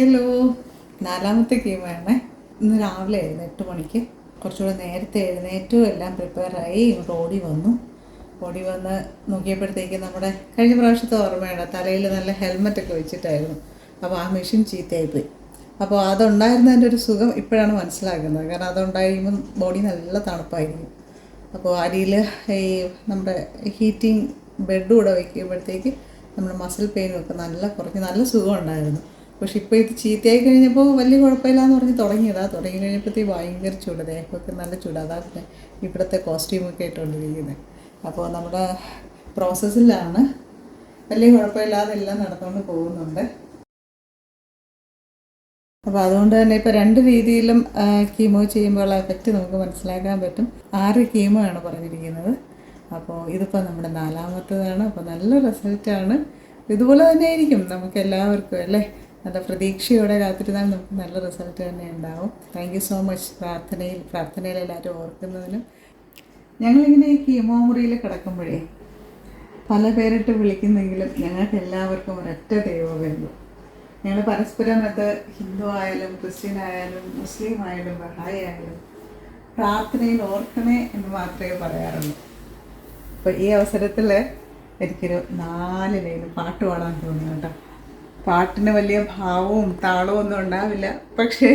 Hello നാലാമത്തെ ഗെയിമാണ് ഇന്ന് രാവിലെ ആയിരുന്നു എട്ട് മണിക്ക്. കുറച്ചുകൂടെ നേരത്തെ എഴുന്നേറ്റു എല്ലാം പ്രിപ്പയറായി ഇവിടെ ഓടി വന്നു. ഓടി വന്ന് നോക്കിയപ്പോഴത്തേക്ക് നമ്മുടെ കഴിഞ്ഞ പ്രാവശ്യത്തെ ഓർമ്മയാണ് തലയിൽ നല്ല ഹെൽമെറ്റൊക്കെ വെച്ചിട്ടായിരുന്നു. അപ്പോൾ ആ മെഷീൻ ചീത്തയായിപ്പോയി. അപ്പോൾ അതുണ്ടായിരുന്നതിന്റെ ഒരു സുഖം ഇപ്പോഴാണ് മനസ്സിലാക്കുന്നത് കാരണം അതുണ്ടായിരിക്കുമ്പോൾ ബോഡി നല്ല തണുപ്പായിരിക്കും. അപ്പോൾ അടിയിൽ ഈ നമ്മുടെ ഹീറ്റിംഗ് ബെഡ് കൂടെ വയ്ക്കുമ്പോഴത്തേക്ക് നമ്മുടെ മസിൽ പെയിനും ഒക്കെ നല്ല കുറഞ്ഞ് നല്ല സുഖം ഉണ്ടായിരുന്നു. പക്ഷെ ഇപ്പോൾ ഇത് ചീത്തയായി കഴിഞ്ഞപ്പോൾ വലിയ കുഴപ്പമില്ലാന്ന് പറഞ്ഞ് തുടങ്ങിയതാ. തുടങ്ങി കഴിഞ്ഞപ്പോഴത്തേക്ക് ഭയങ്കര ചൂട്. ദേഹമൊക്കെ നല്ല ചൂട്. അതാ പിന്നെ ഇവിടുത്തെ കോസ്റ്റ്യൂമൊക്കെ ഇട്ടുകൊണ്ടിരിക്കുന്നത് അപ്പോൾ നമ്മുടെ പ്രോസസ്സിലാണ് വലിയ കുഴപ്പമില്ലാതെ എല്ലാം നടന്നുകൊണ്ട് പോകുന്നുണ്ട്. അപ്പോൾ അതുകൊണ്ട് തന്നെ ഇപ്പോൾ രണ്ട് രീതിയിലും കീമോ ചെയ്യുമ്പോൾ എഫക്റ്റ് നമുക്ക് മനസ്സിലാക്കാൻ പറ്റും. ആറ് കീമോ ആണ് പറഞ്ഞിരിക്കുന്നത്? അപ്പോൾ ഇതിപ്പോൾ നമ്മുടെ നാലാമത്തതാണ്. അപ്പോൾ നല്ല റിസൾട്ടാണ് ഇതുപോലെ തന്നെ ആയിരിക്കും നമുക്ക് എല്ലാവർക്കും അല്ലേ? നല്ല പ്രതീക്ഷയോടെ കാത്തിരുന്നാൽ നമുക്ക് നല്ല റിസൾട്ട് തന്നെ ഉണ്ടാവും. താങ്ക് യു സോ മച്ച് പ്രാർത്ഥനയിൽ പ്രാർത്ഥനയിൽ എല്ലാവരും ഓർക്കുന്നതിനും. ഞങ്ങളിങ്ങനെ ഈ കീമോ മുറിയിൽ കിടക്കുമ്പോഴേ പല പേരിട്ട് വിളിക്കുന്നെങ്കിലും ഞങ്ങൾക്ക് എല്ലാവർക്കും ഒരൊറ്റ ദൈവമേയുള്ളൂ ഞങ്ങൾ പരസ്പരം അത് ഹിന്ദു ആയാലും ക്രിസ്ത്യൻ ആയാലും മുസ്ലിം ആയാലും ബഹായി ആയാലും പ്രാർത്ഥനയിൽ ഓർക്കണേ എന്ന് മാത്രമേ പറയാറുള്ളൂ. അപ്പോൾ ഈ അവസരത്തിൽ എനിക്കൊരു നാല് പാട്ട് പാടാൻ തോന്നി കേട്ടോ. പാട്ടിന് വലിയ ഭാവവും താളവും ഒന്നും ഉണ്ടാവില്ല പക്ഷേ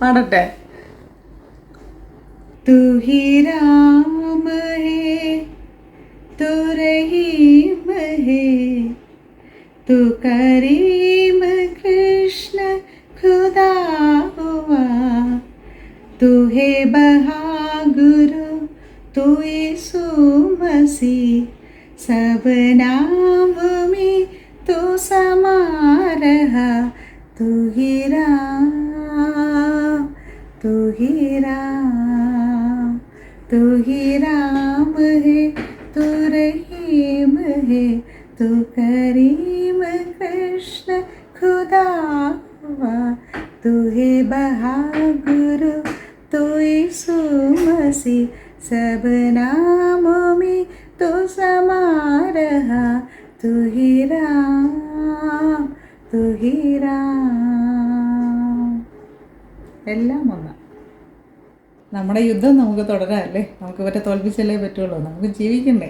പാടട്ടെ तू ही राम है तू रहीम है तू करीम कृष्ण खुदा हुआ तू है बहागुरु तू यीशु मसीह सब नाम में तू समा रहा तू ही राम, तू ही राम, तू ही राम है, तू रहीम है, तू करीम कृष्ण खुदा तू है बहागुरु तू यीशु मसीह, सब नामों में तू समा रहा तू ही ശ്രീരാം എല്ലാം ഒന്നാണ് നമ്മുടെ യുദ്ധം നമുക്ക് തുടരാമല്ലേ നമുക്ക് ഇവരെ തോൽപ്പിച്ചല്ലേ പറ്റുള്ളൂ. നമുക്ക് ജീവിക്കണ്ടേ.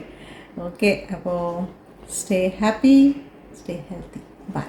ഓക്കെ അപ്പോൾ stay happy stay healthy bye